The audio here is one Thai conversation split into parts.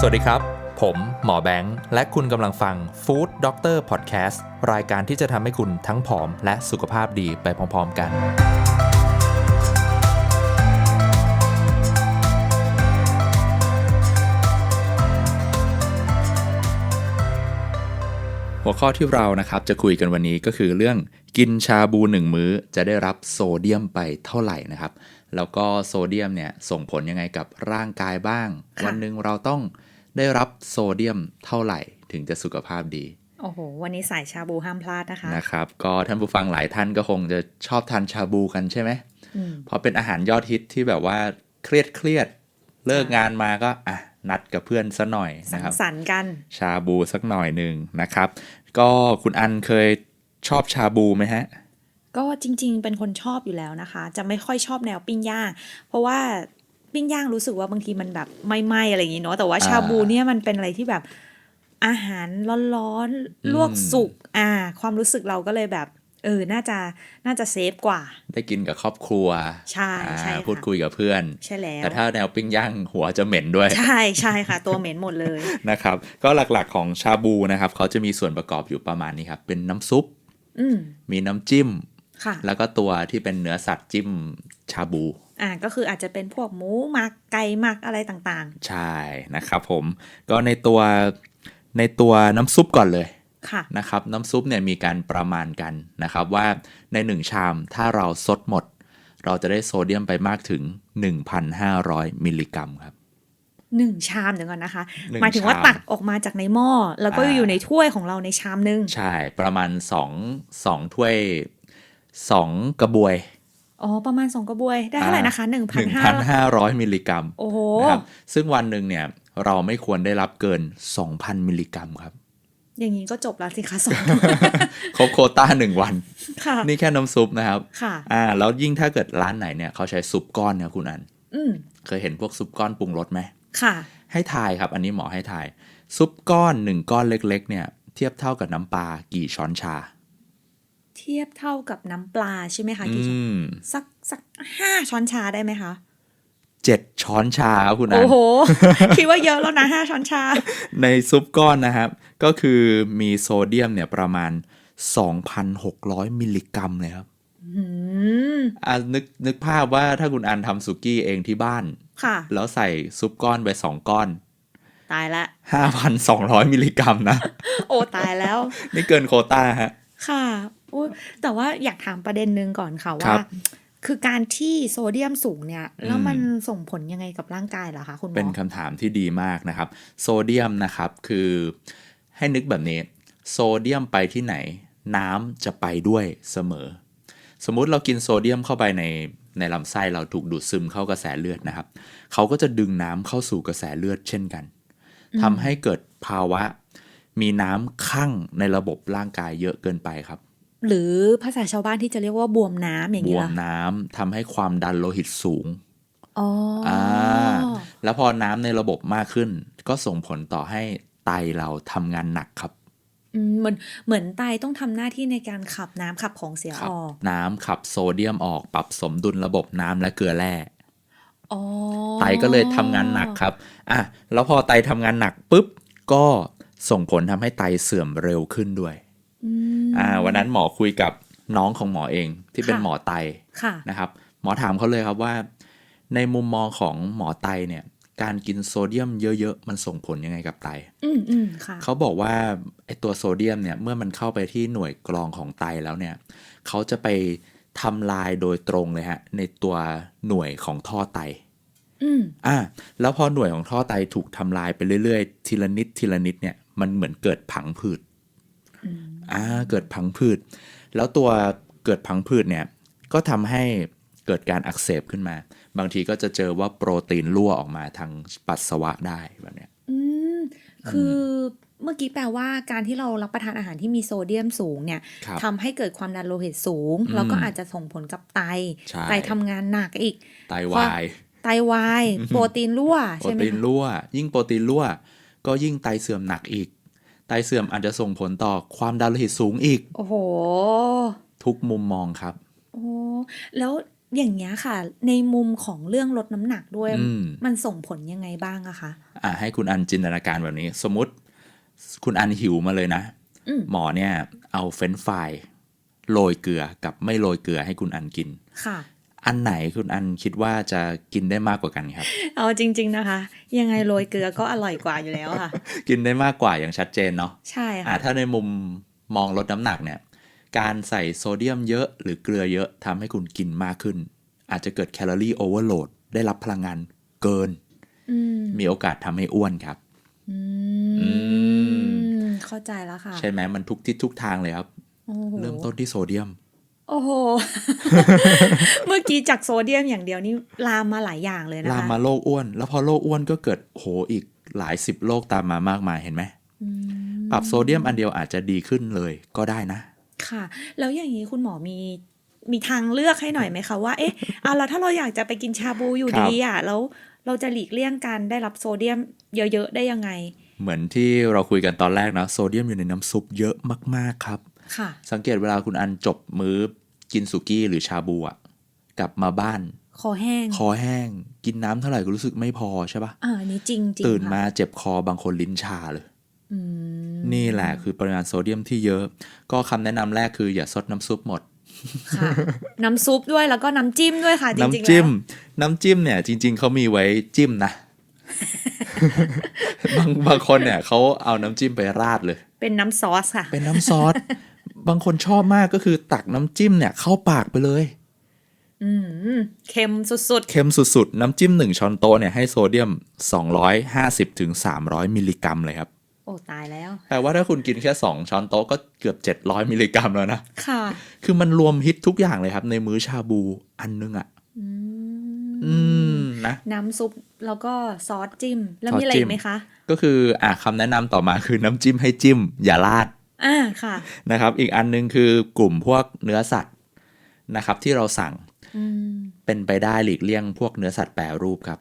สวัสดีครับ ผมหมอแบงค์ และคุณกำลังฟัง Food Doctor Podcast รายการที่จะทำให้คุณทั้งผอมและสุขภาพดีไปพร้อมๆกัน หัวข้อที่เรานะครับจะคุยกันวันนี้ก็คือเรื่องกินชาบูหนึ่งมื้อจะได้รับโซเดียมไปเท่าไหร่นะครับแล้วก็โซเดียมเนี่ยส่งผลยังไงกับร่างกายบ้างค่ะวันหนึ่งเราต้อง ได้รับโซเดียมเท่าไหร่ถึงจะสุขภาพดี โอ้โห วันนี้สายชาบูห้ามพลาดนะคะ นะครับ ก็ท่านผู้ฟังหลายท่านก็คงจะชอบทานชาบูกันใช่ไหมอืมเพราะเป็นอาหารยอดฮิตที่แบบว่าเครียดเครียดๆเลิกงานมาก็อะนัดกับเพื่อนซะหน่อยสันะงครับสรรค์กัน ชาบูสักหน่อยหนึ่งนะครับ ก็คุณอันเคยชอบชาบูไหมฮะ ก็จริงๆ เป็นคนชอบอยู่แล้วนะคะ จะไม่ค่อยชอบแนวปิ้งย่าง เพราะว่า ปิ้งย่างรู้สึกว่าบางทีมันแบบไหม้ๆอะไรอย่างนี้เนาะแต่ว่าอ่าชาบูเนี่ยมันเป็นอะไรที่แบบอาหารร้อนอืมๆลวกสุกอ่า ความรู้สึกเราก็เลยแบบ เออ น่าจะน่าจะเซฟกว่า ได้กินกับครอบครัว ใช่อ่าใช่ค่ะพูดคุยกับเพื่อน ใช่แล้วแต่ถ้าแนวปิ้งย่างหัวจะเหม็นด้วย ใช่ใช่ค่ะ ตัวเหม็นหมดเลยนะครับ ก็หลักๆของชาบูนะครับ เขาจะมีส่วนประกอบอยู่ประมาณนี้ครับ เป็นน้ำซุปอืมมีน้ำจิ้มค่ะแล้วก็ตัวที่เป็นเนื้อสัตว์จิ้มชาบู อ่าก็คืออาจจะเป็นพวกหมูหมักไก่หมักอะไรต่างใช่นะครับผมก็ในตัวในตัวน้ำซุปก่อนเลยๆค่ะนะครับน้ำซุปเนี่ยมีการประมาณกันนะครับว่าใน 1 ชามถ้าเราซดหมด เราจะได้โซเดียมไปมากถึง 1,500 มิลลิกรัมครับหนึ่งชามเดี๋ยวก่อนนะคะหนึ่งหมายถึงว่าชามตักออกมาจากในหม้อแล้วก็อ่าอยู่ในถ้วยของเราในชามหนึง ใช่ประมาณ2 2ถ้วย2กระบวย อ๋อ ประมาณสองกระบวย ได้เท่าไหร่นะคะหนึ่งพันห้า1,500 มิลลิกรัม โอ้โหนะครับซึ่งวันหนึ่งเนี่ย เราไม่ควรได้รับเกิน 2,000 มิลลิกรัมครับ อย่างนี้ก็จบแล้วสิคะสองครบโควต้าหนึ่งวัน ค่ะ นี่แค่น้ำซุปนะครับ ค่ะ อ่า แล้วยิ่งถ้าเกิดร้านไหนเนี่ยเขาใช้ซุปก้อนเนี่ยคุณอัน อืมเคยเห็นพวกซุปก้อนปรุงรสไหม ค่ะ ให้ทายครับ อันนี้หมอให้ทาย ซุปก้อนหนึ่งก้อนเล็ก ๆ เนี่ย เทียบเท่ากับน้ำปลากี่ช้อนชาเทียบเท่ากับน้ำปลาใช่ไหมคะอืกี่ช้อนมสักสักห้าช้อนชาได้ไหมคะเจ็ดช้อนชาครับคุณอัโอ้นโห คิดว่าเยอะแล้วนะห้าช้อนชา ในซุปก้อนนะครับ ก็คือมีโซเดียมเนี่ยประมาณ 2,600 มิลลิกรัมเลยครับอืมอะนึกนึกภาพว่าถ้าคุณอันทำสุกี้เองที่บ้าน ค่ะ แล้วใส่ซุปก้อนไปสองก้อน ตายละ5,200มิลลิกรัมนะ โอ้ ตายแล้ว นี่เกินโควต้าฮะ ค่ะอุ๊ย แต่ว่าอยากถามประเด็นหนึ่งก่อนค่ะครัว่าบคือการที่โซเดียมสูงเนี่ย แล้วอืมมันส่งผลยังไงกับร่างกายเหรอคะคุณหมอเป็นคำถามที่ดีมากนะครับ โซเดียมนะครับคือให้นึกแบบนี้ โซเดียมไปที่ไหน น้ำจะไปด้วยเสมอ สมมุติเรากินโซเดียมเข้าไปในในลำไส้เราถูกดูดซึมเข้ากระแสเลือดนะครับ เขาก็จะดึงน้ำเข้าสู่กระแสเลือดเช่นกันทำให้เกิดภาวะ มีน้ำข้างในระบบร่างกายเยอะเกินไปครับ หรือภาษาชาวบ้านที่จะเรียกว่าบวมน้ำอย่างบนี้วเหรมอน้ำทำให้ความดันโลหิตสูงอ๋อออ่าแล้วพอน้ำในระบบมากขึ้น ก็ส่งผลต่อให้ไตเราทำงานหนักครับอืมเหมือนเหมือนไตต้องทำหน้าที่ในการขับน้ำขับของเสียขัออกน้ำขับโซเดียมออกปรับสมดุลระบบน้ำและเกลือแร่ อ๋อไตก็เลยทำงานหนักครับ อะ แล้วพอไตทำงานหนักปุ๊บ ก็ส่งผลทำให้ไตเสื่อมเร็วขึ้นด้วย อืมอ่าวันนั้นหมอคุยกับน้องของหมอเองที่เป็นค่ะหมอไตค่ะนะครับ หมอถามเขาเลยครับว่า ในมุมมองของหมอไตเนี่ย การกินโซเดียมเยอะๆ มันส่งผลยังไงกับไตอืมอืมค่ะเขาบอกว่าไอตัวโซเดียมเนี่ยเมื่อมันเข้าไปที่หน่วยกรองของไตแล้วเนี่ยเขาจะไปทำลายโดยตรงเลยฮะ ในตัวหน่วยของท่อไตอืมอะแล้วพอหน่วยของท่อไตถูกทำลายไปเรื่อยๆ ทีละนิดทีละนิดเนี่ย มันเหมือนเกิดผังผืด อ่าเกิดผังผืด แล้วตัวเกิดผังผืดเนี่ยก็ทำให้เกิดการอักเสบขึ้นมา บางทีก็จะเจอว่าโปรตีนรั่วออกมาทางปัสสาวะได้แบบเนี้ยอืมคือเมื่อกี้แปลว่าการที่เรารับประทานอาหารที่มีโซเดียมสูงเนี่ยครับทำให้เกิดความดันโลหิตสูงอืมแล้วก็อาจจะส่งผลกับไตใช่ไตทำงานหนักอีก ไตวาย ไตวาย โปรตีนรั่วโปรใช่ไหมตีนคะรั่ว ยิ่งโปรตีนรั่ว ก็ยิ่งไตเสื่อมหนักอีก ไตเสื่อมอาจจะส่งผลต่อความดันโลหิตสูงอีก โอ้โห ทุกมุมมองครับ โอ้แล้วอย่างเงี้ยค่ะ ในมุมของเรื่องลดน้ำหนักด้วยอืมมันส่งผลยังไงบ้างอะคะอะให้คุณอันจินตนาการแบบนี้ สมมติคุณอันหิวมาเลยนะอืมหมอเนี่ย เอาเฟรนช์ฟรายโรยเกลือกับไม่โรยเกลือให้คุณอันกิน ค่ะ อันไหนคุณอันคิดว่าจะกินได้มากกว่ากันครับ เอาจริง ๆนะคะ ยังไงโรยเกลือก็อร่อยกว่าอยู่แล้วค่ะ กินได้มากกว่าอย่างชัดเจนเนาะใช่อะค่ะถ้าในมุมมองลดน้ำหนักเนี่ย การใส่โซเดียมเยอะ หรือเกลือเยอะทำให้คุณกินมากขึ้น อาจจะเกิดแคลอรี่โอเวอร์โหลดได้รับพลังงานเกินอืมมีโอกาสทำให้อ้วนครับอือืมเข้าใจแล้วค่ะ ใช่ไหมมันทุกทิศทุกทางเลยครับโอ้โหเริ่มต้นที่โซเดียม โอ้โห เมื่อกี้จากโซเดียมอย่างเดียวนี่ลามมาหลายอย่างเลยนะคะ ลามมาโรคอ้วน แล้วพอโรคอ้วนก็เกิดโหอีกหลายสิบโรคตามมามากมายเห็นไหมอืมปรับโซเดียมอันเดียวอาจจะดีขึ้นเลยก็ได้นะ ค่ะ แล้วอย่างนี้คุณหมอมีมีทางเลือกให้หน่อยไหมคะว่า เอ๊ะ เอาแล้วถ้าเราอยากจะไปกินชาบูอยู่ครับดีอะ แล้วเราจะหลีกเลี่ยงการได้รับโซเดียมเยอะ ๆ ได้ยังไง เหมือนที่เราคุยกันตอนแรกนะโซเดียมอยู่ในน้ำซุปเยอะมากๆครับค่ะ สังเกตเวลาคุณอันจบมื้อกินสุกี้หรือชาบูอะกลับมาบ้าน คอแห้ง คอแห้ง กินน้ำเท่าไหร่ก็รู้สึกไม่พอใช่ปะอ่าอันนี้จริงจริงตื่นมาเจ็บคอบางคนลิ้นชาเลยอืมนี่แหละคือปริมาณโซเดียมที่เยอะ ก็คำแนะนำแรกคืออย่าซดน้ำซุปหมดค่ะน้ำซุปด้วยแล้วก็น้ำจิ้มด้วยค่ะจริงๆน้ำจิ้มแล้วน้ำจิ้มเนี่ย จริง ๆเขามีไว้จิ้มนะ บางบางคนเนี่ยเขาเอาน้ำจิ้มไปราดเลย เป็นน้ำซอสค่ะ เป็นน้ำซอส บางคนชอบมากก็คือตักน้ำจิ้มเนี่ยเข้าปากไปเลยอืมเค็มสุดเค็มสุดๆ น้ำจิ้ม1ช้อนโต๊ะเนี่ยให้โซเดียม 250ถึง300 มิลลิกรัมเลยครับๆโอ้ ตายแล้วแปลว่าถ้าคุณกินแค่ 2 ช้อนโต๊ะก็เกือบ 700 มิลลิกรัมแล้วนะ ค่ะ คือมันรวมฮิตทุกอย่างเลยครับ ในมื้อชาบูอันนึงอะ่ะ อืมอืมนะ น้ำซุปแล้วก็ซอสจิ้ม แล้วซอสมีอะไรจิ้อีมกไหมคะ ก็คืออะคำแนะนำต่อมาคือน้ำจิ้มให้จิ้ม อย่าราด อ่าค่ะนะครับ อีกอันนึงคือกลุ่มพวกเนื้อสัตว์นะครับ ที่เราสั่งอืมเป็นไปได้หลีกเลี่ยงพวกเนื้อสัตว์แปรรูปครับ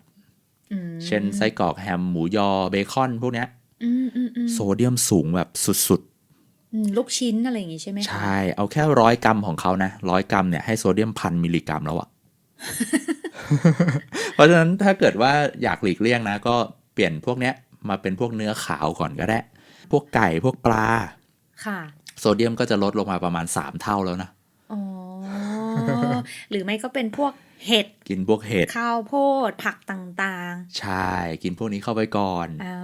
อืมเช่นไส้กรอกแฮมหมูยอเบคอนพวกเนี้ยอืมอืมอืมโซเดียมสูงแบบสุดอืมลูกชิ้นอะไรอย่างงี้ใช่ไหมๆคะใช่ เอาแค่ร้อยกรัมของเขานะร้อยกรัมเนี่ยให้โซเดียมพันมิลลิกรัมแล้วอะเพราะฉะนั้นถ้าเกิดว่าอยากหลีกเลี่ยงนะ ก็เปลี่ยนพวกเนี้ยมาเป็นพวกเนื้อขาวก่อนก็ได้ พวกไก่พวกปลา ค่ะโซเดียมก็จะลดลงมาประมาณ 3 เท่าแล้วนะอ๋อหรือไม่ก็เป็นพวกเห็ด กินพวกเห็ด ข้าวโพดผักต่างใช่ กินพวกนี้เข้าไปก่อนๆอ๋อ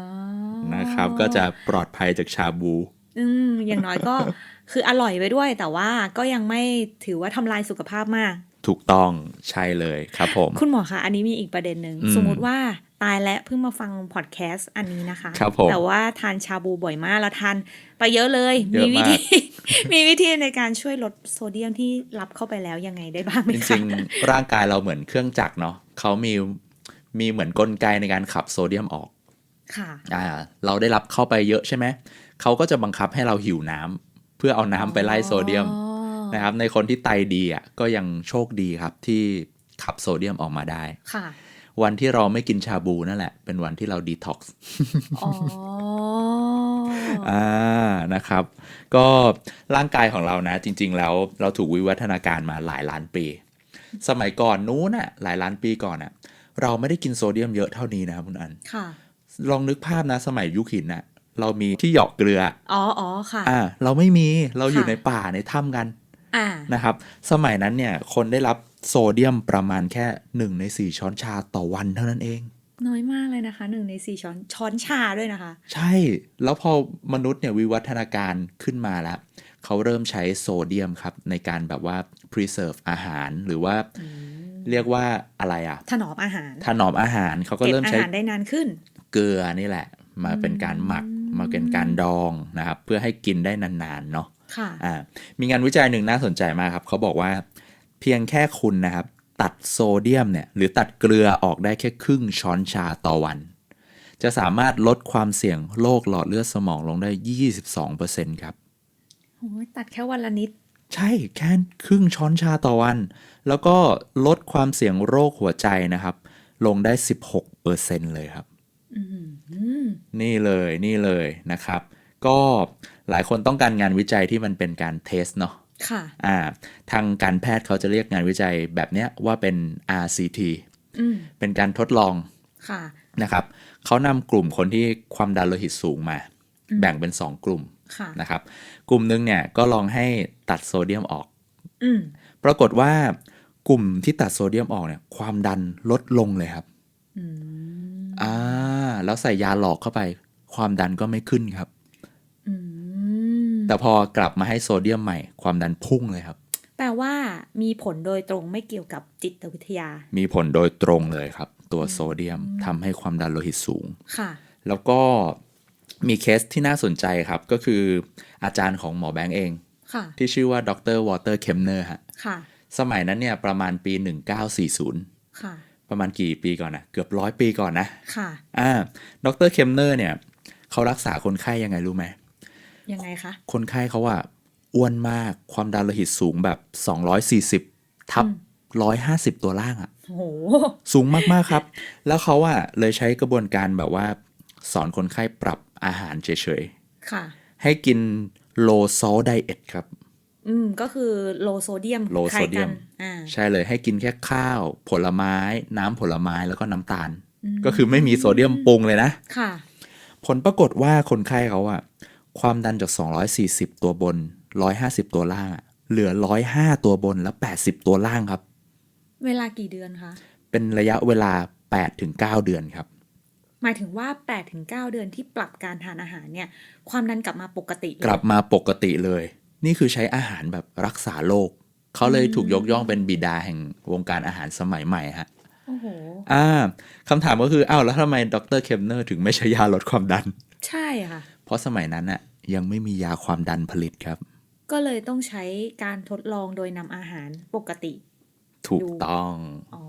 นะครับ ก็จะปลอดภัยจากชาบู อืมอย่างน้อยก็คืออร่อยไปด้วย แต่ว่าก็ยังไม่ถือว่าทำลายสุขภาพมาก ถูกต้องใช่เลยครับผม คุณหมอคะอันนี้มีอีกประเด็นหนึ่งอืมสมมุติว่า ตายและเพิ่งมาฟังพอดแคสต์อันนี้นะคะครับผมแต่ว่าทานชาบูบ่อยมากแล้วทานไปเยอะเลยเยมีอะวิมากธีมีวิธีในการช่วยลดโซเดียมที่รับเข้าไปแล้วยังไงได้บ้างไหมจคะริงๆ ร่างกายเราเหมือนเครื่องจักรเนาะเขามีมีเหมือนกลไกในการขับโซเดียมออก ค่ะอ่าเราได้รับเข้าไปเยอะใช่ไหมเขาก็จะบังคับให้เราหิวน้ำเพื่อเอาน้ำไปไล่โซเดียมอ๋อนะครับในคนที่ไตดีอะก็ยังโชคดีครับที่ขับโซเดียมออกมาได้ค่ะ วันที่เราไม่กินชาบูนั่นแหละ เป็นวันที่เราดีท็อกซ์อ๋ออ่านะครับ ก็ร่างกายของเรานะ จริง ๆ แล้วเราถูกวิวัฒนาการมาหลายล้านปี สมัยก่อนนู้นน่ะหลายล้านปีก่อนน่ะ เราไม่ได้กินโซเดียมเยอะเท่านี้นะครับคุณอันค่ะ ลองนึกภาพนะ สมัยยุคหินน่ะ เรามีที่หยอกเกลือ อ๋ออ๋อค่ะ อ่า เราไม่มีเราอยู่ค่ะในป่าในถ้ำกันอ่า นะครับสมัยนั้นเนี่ยคนได้รับโซเดียมประมาณแค่หนึ่งในสี่ช้อนชาต่อวันเท่านั้นเอง น้อยมากเลยนะคะหนึ่งในสี่ช้อนช้อนชาด้วยนะคะ ใช่แล้วพอมนุษย์เนี่ยวิวัฒนาการขึ้นมาแล้วเขาเริ่มใช้โซเดียมครับ ในการแบบว่า preserve อาหารหรือว่าเรียกว่าอะไรอะถนอมอาหาร ถนอมอาหารเขาก็เก็บเริ่มอาใช้หารได้นานขึ้น เกลือนี่แหละ มาเป็นการหมักมาเป็นการดองนะครับ เพื่อให้กินได้นานๆเนาะ ค่ะอ่ามีงานวิจัยหนึ่งน่าสนใจมากครับ เขาบอกว่าเพียงแค่คุณนะครับ ตัดโซเดียมเนี่ยหรือตัดเกลือออกได้แค่ครึ่งช้อนชาต่อวัน จะสามารถลดความเสี่ยงโรคหลอดเลือดสมองลงได้ 22%ครับโอ้ยตัดแค่วันละนิด ใช่แค่ครึ่งช้อนชาต่อวัน แล้วก็ลดความเสี่ยงโรคหัวใจนะครับ ลงได้ 16%เลยครับอืมนี่เลยนี่เลยนะครับ ก็ หลายคนต้องการงานวิจัยที่มันเป็นการเทสเนาะค่ะอ่าทางการแพทย์เขาจะเรียกงานวิจัยแบบเนี้ยว่าเป็น RCT อืมเป็นการทดลองค่ะนะครับเขานำกลุ่มคนที่ความดันโลหิตสูงมา แบ่งเป็น 2 กลุ่มค่ะนะครับ กลุ่มหนึงเนี่ยก็ลองให้ตัดโซเดียมออกอืมปรากฏว่ากลุ่มที่ตัดโซเดียมออกเนี่ย ความดันลดลงเลยครับอืมอ่าแล้วใส่ยาหลอกเข้าไป ความดันก็ไม่ขึ้นครับอืม แต่พอกลับมาให้โซเดียมใหม่ความดันพุ่งเลยครับ แปลว่ามีผลโดยตรงไม่เกี่ยวกับจิตวิทยา มีผลโดยตรงเลยครับ ตัวโซเดียมทำให้ความดันโลหิตสูงค่ะ แล้วก็มีเคสที่น่าสนใจครับก็คืออาจารย์ของหมอแบงค์เองค่ะที่ชื่อว่าดรวอเตอร์เคมเนอร์ฮะค่ะสมัยนั้นเนี่ยประมาณปี 1940ค่ะประมาณกี่ปีก่อนนะเกือบร้อยปีก่อนนะค่ะอ่าดรเคมเนอร์เนี่ย เขารักษาคนไข้ยังไงรู้ไหม ยังไงคะ คนไข้เขาอะอ้วนมากความดันโลหิตสูงแบบ 240 ทับ 150 ตัวล่างอะโอ้โหสูงมากๆครับ แล้วเขาอะเลยใช้กระบวนการแบบว่า สอนคนไข้ปรับอาหารเฉยค่ะๆให้กิน low salt diet ครับ อืม ก็คือโลโซเดียม low คล้ายกัน sodium อ่าใช่เลยให้กินแค่ข้าว ผลไม้ น้ำผลไม้แล้วก็น้ำตาล ก็คือไม่มีโซเดียมปรุงเลยนะ ค่ะ ผลปรากฏว่าคนไข้เขาอะ ความดันจาก 240 ตัวบน 150 ตัวล่างอะเหลือ 105 ตัวบนและ 80 ตัวล่างครับ เวลากี่เดือนคะ เป็นระยะเวลา 8-9 เดือนครับ หมายถึงว่า8ถึง9เดือนที่ปรับการทานอาหารเนี่ย ความดันกลับมาปกติเลยกลับมาปกติเลย นี่คือใช้อาหารแบบรักษาโรค เขาเลยถูกยกย่องเป็นบิดาแห่งวงการอาหารสมัยใหม่ฮะโอ้โห อ่าคำถามก็คือ อ้าว แล้วทำไมดรเคมเนอร์ถึงไม่ใช้ยาลดความดัน ใช่ค่ะ เพราะสมัยนั้นอะยังไม่มียาความดันผลิตครับ ก็เลยต้องใช้การทดลองโดยนำอาหารปกติ ถูกต้องอ๋อ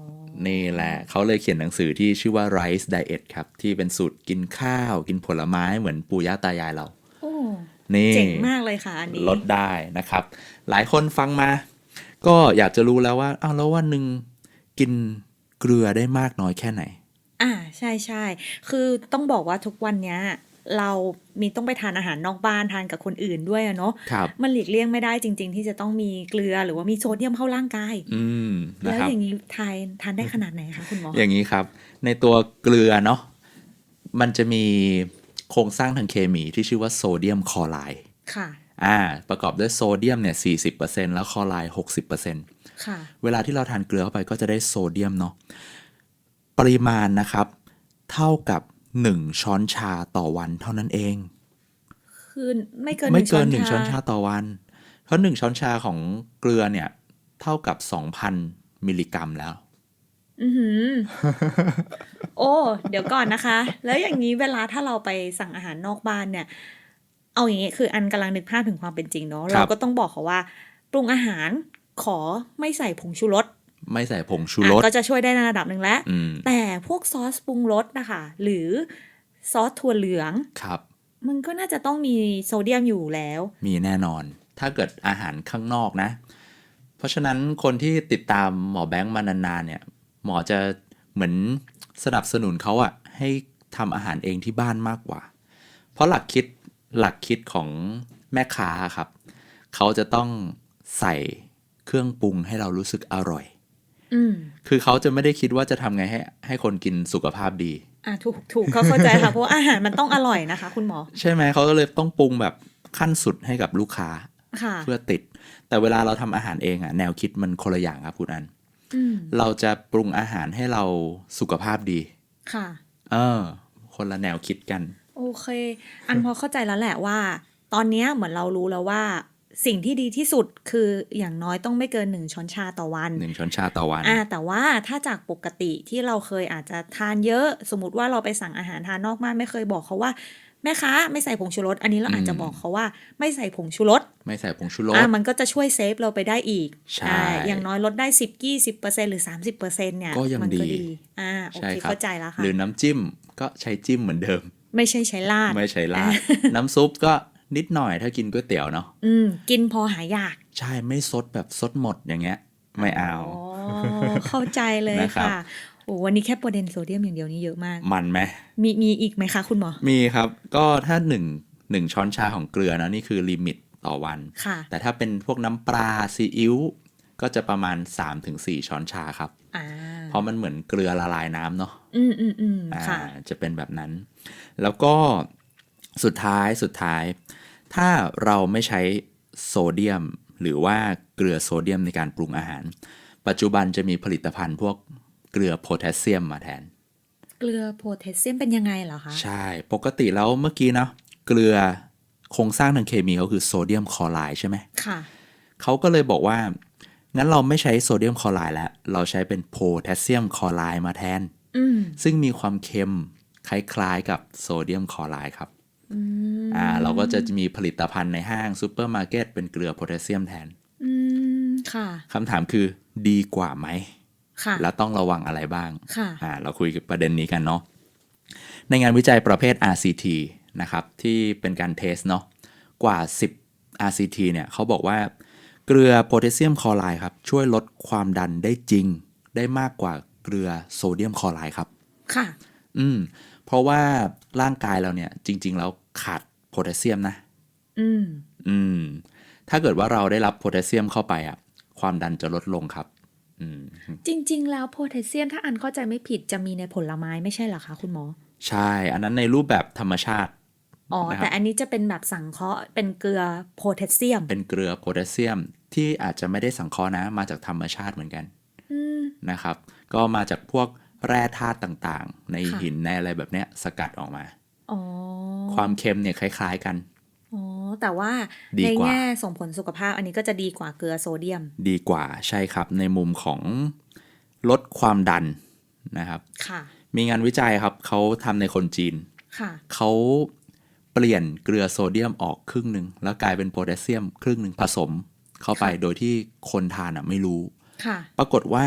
นี่แหละ เขาเลยเขียนหนังสือที่ชื่อว่า Rice Diet ครับ ที่เป็นสูตรกินข้าวกินผลไม้เหมือนปู่ย่าตายายเราโอ้นี่เจ๋งมากเลยค่ะอันนี้ลดได้นะครับ หลายคนฟังมา ก็อยากจะรู้แล้วว่าอ้าวแล้ววันหนึ่งกินเกลือได้มากน้อยแค่ไหน อ่าใช่ใช่คือต้องบอกว่าทุกวันเนี้ย เรามีต้องไปทานอาหารนอกบ้านทานกับคนอื่นด้วยอะเนาะครับมันหลีกเลี่ยงไม่ได้จริง ๆ ที่จะต้องมีเกลือหรือว่ามีโซเดียมเข้าร่างกายอืมนะแล้วครับอย่างนี้ทานทานได้ขนาดไหนคะคุณหมออย่างนี้ครับ ในตัวเกลือเนาะมันจะมีโครงสร้างทางเคมีที่ชื่อว่าโซเดียมคลอไรด์ค่ะอ่าประกอบด้วยโซเดียมเนี่ย40%แล้วคลอไรด์60%ค่ะเวลาที่เราทานเกลือเข้าไปก็จะได้โซเดียมเนาะปริมาณนะครับ เท่ากับ 1ช้อนชาต่อวันเท่านั้นเอง คือไม่เกินไม่เกินห1ช้อนชาต่อวัน เพราะ1ช้อนชาของเกลือเนี่ย เท่ากับ2,000มิลลิกรัมแล้ว อือหือ โอ้ เดี๋ยวก่อนนะคะ แล้วอย่างนี้เวลาถ้าเราไปสั่งอาหารนอกบ้านเนี่ย เอาอย่างนี้คืออันกำลังนึกภาพถึงความเป็นจริงเนาะครับเราก็ต้องบอกเขาว่า ปรุงอาหารขอไม่ใส่ผงชูรส ไม่ใส่ผงชูอะรสก็จะช่วยได้ในระดับหนึ่งแล้วอืมแต่พวกซอสปรุงรสนะคะ หรือซอสถั่วเหลืองครับ มันก็น่าจะต้องมีโซเดียมอยู่แล้ว มีแน่นอน ถ้าเกิดอาหารข้างนอกนะ เพราะฉะนั้นคนที่ติดตามหมอแบงค์มานานๆเนี่ย หมอจะเหมือนสนับสนุนเขาอะให้ทำอาหารเองที่บ้านมากกว่า เพราะหลักคิดหลักคิดของแม่ค้าครับ เขาจะต้องใส่เครื่องปรุงให้เรารู้สึกอร่อยอืม คือเขาจะไม่ได้คิดว่าจะทำไงให้ ให้คนกินสุขภาพดี อะถูกถูกเขาเข้าใจค่ะ เพราะว่าอาหารมันต้องอร่อยนะคะ คุณหมอ ใช่ไหมเขาก็เลยต้องปรุงแบบขั้นสุดให้กับลูกค้าค่ะเพื่อติด แต่เวลาเราทำอาหารเองอะแนวคิดมันคนละอย่างครับคุณอันอืมเราจะปรุงอาหารให้เราสุขภาพดี ค่ะ เออ คนละแนวคิดกัน โอเค อันพอเข้าใจแล้วแหละว่า ตอนเนี้ยเหมือนเรารู้แล้วว่า สิ่งที่ดีที่สุดคืออย่างน้อยต้องไม่เกินหนึ่งช้อนชาต่อวันหนึ่งช้อนชาต่อวันอ่าแต่ว่าถ้าจากปกติที่เราเคยอาจจะทานเยอะ สมมติว่าเราไปสั่งอาหารทานนอกบ้านไม่เคยบอกเขาว่าแม่ค้าไม่ใส่ผงชูรส อันนี้เราอาจจะอืมบอกเขาว่าไม่ใส่ผงชูรส ไม่ใส่ผงชูรสอ่ามันก็จะช่วยเซฟเราไปได้อีกใช่อ่าอย่างน้อยลดได้สิบยี่สิบเปอร์เซ็นหรือสามสิบเปอร์เซ็นเนี่ยก็ยังมัดีอ่าโอใช่เคครับเข้าใจแล้วค่ะหรือน้ำจิ้มก็ใช้จิ้มเหมือนเดิม ไม่ใช่ใช้ลาดไม่ใช้ราดน้ำซุปก็ นิดหน่อยถ้ากินก๋วยเตี๋ยวเนาะอืม กินพอหายาก ใช่ไม่ซดแบบซดหมดอย่างเงี้ย ไม่เอาอ๋อเข้าใจเลยนะครับค่ะโอ้วันนี้แค่ประเด็นโซเดียมอย่างเดียวนี่เยอะมาก มันไหมมีมีอีกไหมคะคุณหมอ มีครับ ก็ถ้าหนึ่งหนึ่งช้อนชาของเกลือนะนี่คือลิมิตต่อวันค่ะ แต่ถ้าเป็นพวกน้ำปลาซีอิ๊วก็จะประมาณ 3-4 ช้อนชาครับอ่าเพราะมันเหมือนเกลือละลายน้ำเนาะอืมอืมอืมอ่าค่ะจะเป็นแบบนั้น แล้วก็สุดท้ายสุดท้าย ถ้าเราไม่ใช้โซเดียม หรือว่าเกลือโซเดียมในการปรุงอาหาร ปัจจุบันจะมีผลิตภัณฑ์พวกเกลือโพแทสเซียมมาแทน เกลือโพแทสเซียมเป็นยังไงเหรอคะ ใช่ ปกติแล้วเมื่อกี้เนาะเกลือโครงสร้างทางเคมีเขาคือโซเดียมคลอไรด์ใช่ไหมค่ะเขาก็เลยบอกว่า งั้นเราไม่ใช้โซเดียมคลอไรด์แล้ว เราใช้เป็นโพแทสเซียมคลอไรด์มาแทนอืมซึ่งมีความเค็มคล้ายๆกับโซเดียมคลอไรด์ครับ อืม อ่าเราก็จะมีผลิตภัณฑ์ในห้างซูเปอร์มาร์เก็ตเป็นเกลือโพแทสเซียมแทนอืมค่ะคำถามคือดีกว่าไหมค่ะแล้วต้องระวังอะไรบ้างค่ะอ่าเราคุยกับประเด็นนี้กันเนาะในงานวิจัยประเภท RCT นะครับที่เป็นการเทสเนาะกว่า 10 RCT เนี่ยเขาบอกว่าเกลือโพแทสเซียมคลอไรด์ครับช่วยลดความดันได้จริง ได้มากกว่าเกลือโซเดียมคลอไรด์ครับ ค่ะ อืม เพราะว่าร่างกายเราเนี่ยจริง ๆ แล้วขาด โพแทสเซียมนะ อืม อืม ถ้าเกิดว่าเราได้รับโพแทสเซียมเข้าไปอะ ความดันจะลดลงครับ อืม จริง ๆ แล้วโพแทสเซียมถ้าอันเข้าใจไม่ผิดจะมีในผลไม้ไม่ใช่เหรอคะคุณหมอ ใช่ อันนั้นในรูปแบบธรรมชาติ อ๋อนะครับแต่อันนี้จะเป็นแบบสังเคราะห์เป็นเกลือโพแทสเซียม เป็นเกลือโพแทสเซียมที่อาจจะไม่ได้สังเคราะห์นะ มาจากธรรมชาติเหมือนกันอืมนะครับ ก็มาจากพวกแร่ธาตุต่างๆ ในค่ะหินในอะไรแบบเนี้ยสกัดออกมาอ๋อ ความเค็มเนี่ยคล้ายๆกันอ๋อแต่ว่าดีในกว่าแง่ส่งผลสุขภาพอันนี้ก็จะดีกว่าเกลือโซเดียม ดีกว่าใช่ครับในมุมของลดความดันนะครับค่ะมีงานวิจัยครับเขาทำในคนจีนค่ะเขาเปลี่ยนเกลือโซเดียมออกครึ่งหนึ่งแล้วกลายเป็นโพแทสเซียมครึ่งหนึ่งผสมเข้าไปค่ะโดยที่คนทานอะไม่รู้ค่ะปรากฏว่า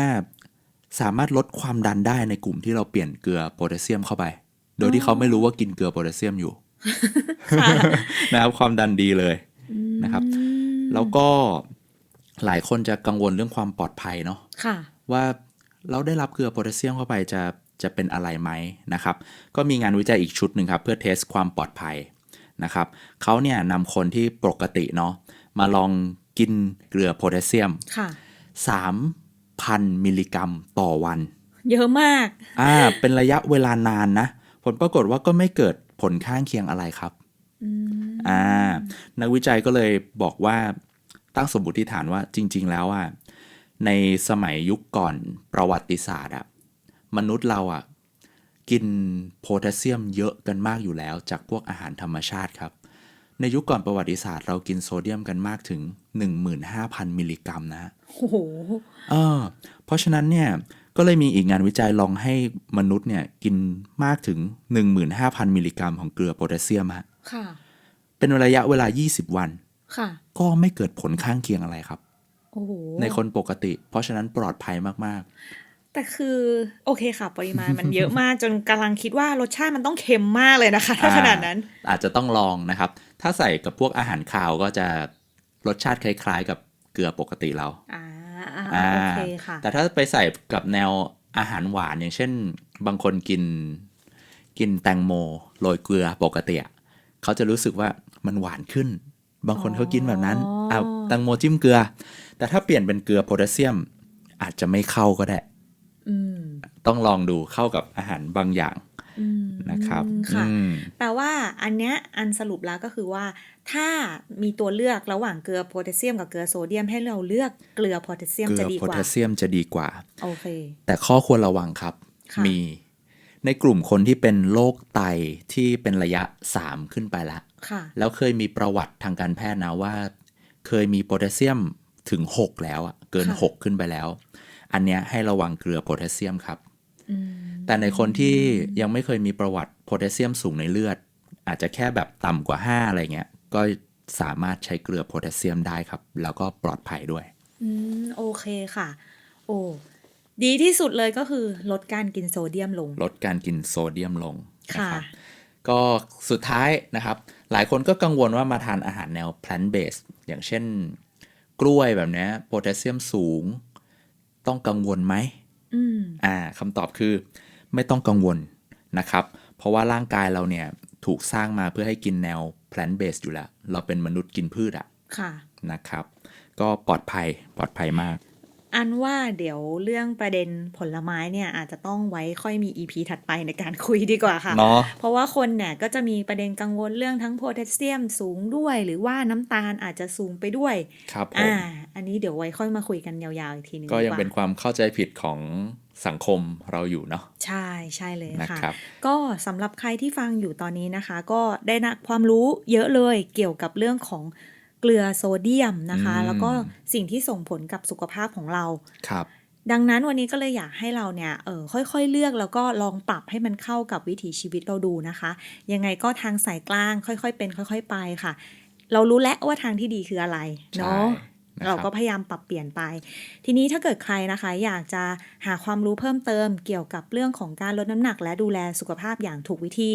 สามารถลดความดันได้ในกลุ่มที่เราเปลี่ยนเกลือโพแทสเซียมเข้าไป โดยที่เขาไม่รู้ว่ากินเกลือโพแทสเซียมอยู่นะครับความดันดีเลยนะครับ แล้วก็หลายคนจะกังวลเรื่องความปลอดภัยเนาะค่ะว่าเราได้รับเกลือโพแทสเซียมเข้าไปจะจะเป็นอะไรไหมนะครับ ก็มีงานวิจัยอีกชุดหนึ่งครับ เพื่อเทสความปลอดภัยนะครับเขาเนี่ยนำคนที่ปกติเนาะมาลองกินเกลือโพแทสเซียมค่ะ3,000มิลลิกรัมต่อวัน เยอะมาก อ่า เป็นระยะเวลานานนะผ ลปรากฏว่าก็ไม่เกิดผลข้างเคียงอะไรครับอืมอ่านักวิจัยก็เลยบอกว่าตั้งสมมติฐานว่าจริง ๆ แล้วอะในสมัยยุคก่อนประวัติศาสตร์อะมนุษย์เราอะกินโพแทสเซียมเยอะกันมากอยู่แล้ว จากพวกอาหารธรรมชาติครับ ในยุคก่อนประวัติศาสตร์เรากินโซเดียมกันมากถึง 15,000 มิลลิกรัมนะโอ้โหเออเพราะฉะนั้นเนี่ย ก็เลยมีอีกงานวิจัยลองให้มนุษย์เนี่ยกินมากถึง 15,000 มิลลิกรัมของเกลือโพแทสเซียมฮะค่ะ เป็นระยะเวลา 20 วัน ค่ะ ก็ไม่เกิดผลข้างเคียงอะไรครับ โอ้โห ในคนปกติ เพราะฉะนั้นปลอดภัยมากแต่คือ โอเคค่ะ ปริมาณมันเยอะมาก จนกำลังคิดว่ารสชาติมันต้องเค็มมากเลยนะคะ ถ้าอ่าขนาดนั้นๆอาจจะต้องลองนะครับ ถ้าใส่กับพวกอาหารคาวก็จะรสชาติคล้าย ๆ กับเกลือปกติเราอ่า อ่าอ่าโอเคค่ะ แต่ถ้าไปใส่กับแนวอาหารหวานอย่างเช่น บางคนกิน กินแตงโมโรยเกลือปกติอะเขาจะรู้สึกว่ามันหวานขึ้น บางคนเขากินแบบนั้นอ๋ออะแตงโมจิ้มเกลือ แต่ถ้าเปลี่ยนเป็นเกลือโพแทสเซียม อาจจะไม่เข้าก็ได้อืมต้องลองดูเข้ากับอาหารบางอย่างอืม นะครับค่ะอืมแปลว่าอันเนี้ยอันสรุปแล้วก็คือว่า ถ้ามีตัวเลือกระหว่างเกลือโพแทสเซียมกับเกลือโซเดียมให้เราเลือกเกลือโพแทสเซียมเกลืจะอดีโพกว่าแทสเซียมจะดีกว่าโอเคแต่ข้อควรระวังครับค่ะมี ในกลุ่มคนที่เป็นโรคไตที่เป็นระยะ 3 ขึ้นไปแล้วค่ะแล้วเคยมีประวัติทางการแพทย์นะว่า เคยมีโพแทสเซียมถึง 6 แล้วอะเกินค่ะ6ขึ้นไปแล้ว อันเนี้ยให้ระวังเกลือโพแทสเซียมครับ อืม แต่ในคนที่ยังไม่เคยมีประวัติโพแทสเซียมสูงในเลือด อาจจะแค่แบบต่ำกว่า 5 อะไรเงี้ย ก็สามารถใช้เกลือโพแทสเซียมได้ครับ แล้วก็ปลอดภัยด้วย อืม โอเคค่ะ โอ้ดีที่สุดเลยก็คือลดการกินโซเดียมลง ลดการกินโซเดียมลงนะค่ะครับก็สุดท้ายนะครับ หลายคนก็กังวลว่ามาทานอาหารแนว plant based อย่างเช่น กล้วยแบบเนี้ยโพแทสเซียมสูง ต้องกังวลไหมอืมอ่าคำตอบคือ ไม่ต้องกังวลนะครับ เพราะว่าร่างกายเราเนี่ยถูกสร้างมาเพื่อให้กินแนว plant based อยู่แล้ว เราเป็นมนุษย์กินพืชอะค่ะนะครับ ก็ปลอดภัยปลอดภัยมาก อันว่าเดี๋ยวเรื่องประเด็นผลไม้เนี่ยอาจจะต้องไว้ค่อยมี EP ถัดไปในการคุยดีกว่าค่ะเนาะเพราะว่าคนเนี่ยก็จะมีประเด็นกังวลเรื่องทั้งโพแทสเซียมสูงด้วย หรือว่าน้ำตาลอาจจะสูงไปด้วยครับผมอ่า อันนี้เดี๋ยวไว้ค่อยมาคุยกันยาวๆอีกทีนึงก็ยังดีว่าเป็นความเข้าใจผิดของ สังคมเราอยู่เนาะใช่ใช่เลยนะค่ะครับก็สำหรับใครที่ฟังอยู่ตอนนี้นะคะ ก็ได้นะความรู้เยอะเลยเกี่ยวกับเรื่องของเกลือโซเดียมนะคะอืมแล้วก็สิ่งที่ส่งผลกับสุขภาพของเราครับ ดังนั้นวันนี้ก็เลยอยากให้เราเนี่ยเออค่อยๆเลือกแล้วก็ลองปรับให้มันเข้ากับวิถีชีวิตเราดูนะคะ ยังไงก็ทางสายกลางค่อยๆเป็น ค่อย ๆ ไปค่ะ เรารู้แล้วว่าทางที่ดีคืออะไรเนาะใช่นะครับ เราก็พยายามปรับเปลี่ยนไป ทีนี้ถ้าเกิดใครนะคะ อยากจะหาความรู้เพิ่มเติมเกี่ยวกับเรื่องของการลดน้ำหนัก และดูแลสุขภาพอย่างถูกวิธี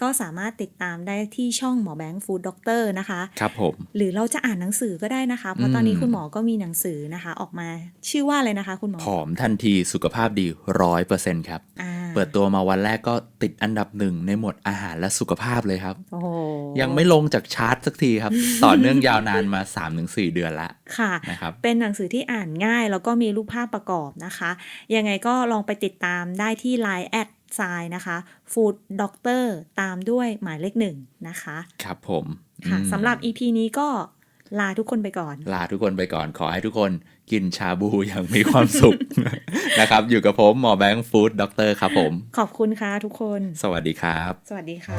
ก็สามารถติดตามได้ที่ช่องหมอแบงค์ฟู้ดด็อกเตอร์นะคะครับผมหรือเราจะอ่านหนังสือก็ได้นะคะ เพราะตอนนี้อืมคุณหมอก็มีหนังสือนะคะ ออกมาชื่อว่าอะไรนะคะ คุณหมอผอมทันทีสุขภาพดีร้อยเปอร์เซ็นครับอ่า เปิดตัวมาวันแรกก็ติดอันดับหนึ่งในหมวดอาหารและสุขภาพเลยครับโอ้โหยังไม่ลงจากชาร์ตสักทีครับ ต่อเนื่องยาวนานมา 3-4 เดือนละค่ะนะครับเป็นหนังสือที่อ่านง่ายแล้วก็มีรูปภาพประกอบนะคะ ยังไงก็ลองไปติดตามได้ที่ Line แอดไซน์นะคะ Food Doctor ตามด้วยหมายเลขหนึ่งนะคะ ครับผมค่ะอืมสำหรับ EP นี้ก็ลาทุกคนไปก่อน ลาทุกคนไปก่อนขอให้ทุกคน กินชาบูอย่างมีความสุขนะครับ อยู่กับผมหมอแบงค์ฟู้ดด็อกเตอร์ครับผม ขอบคุณค่ะทุกคน สวัสดีครับ สวัสดีค่ะ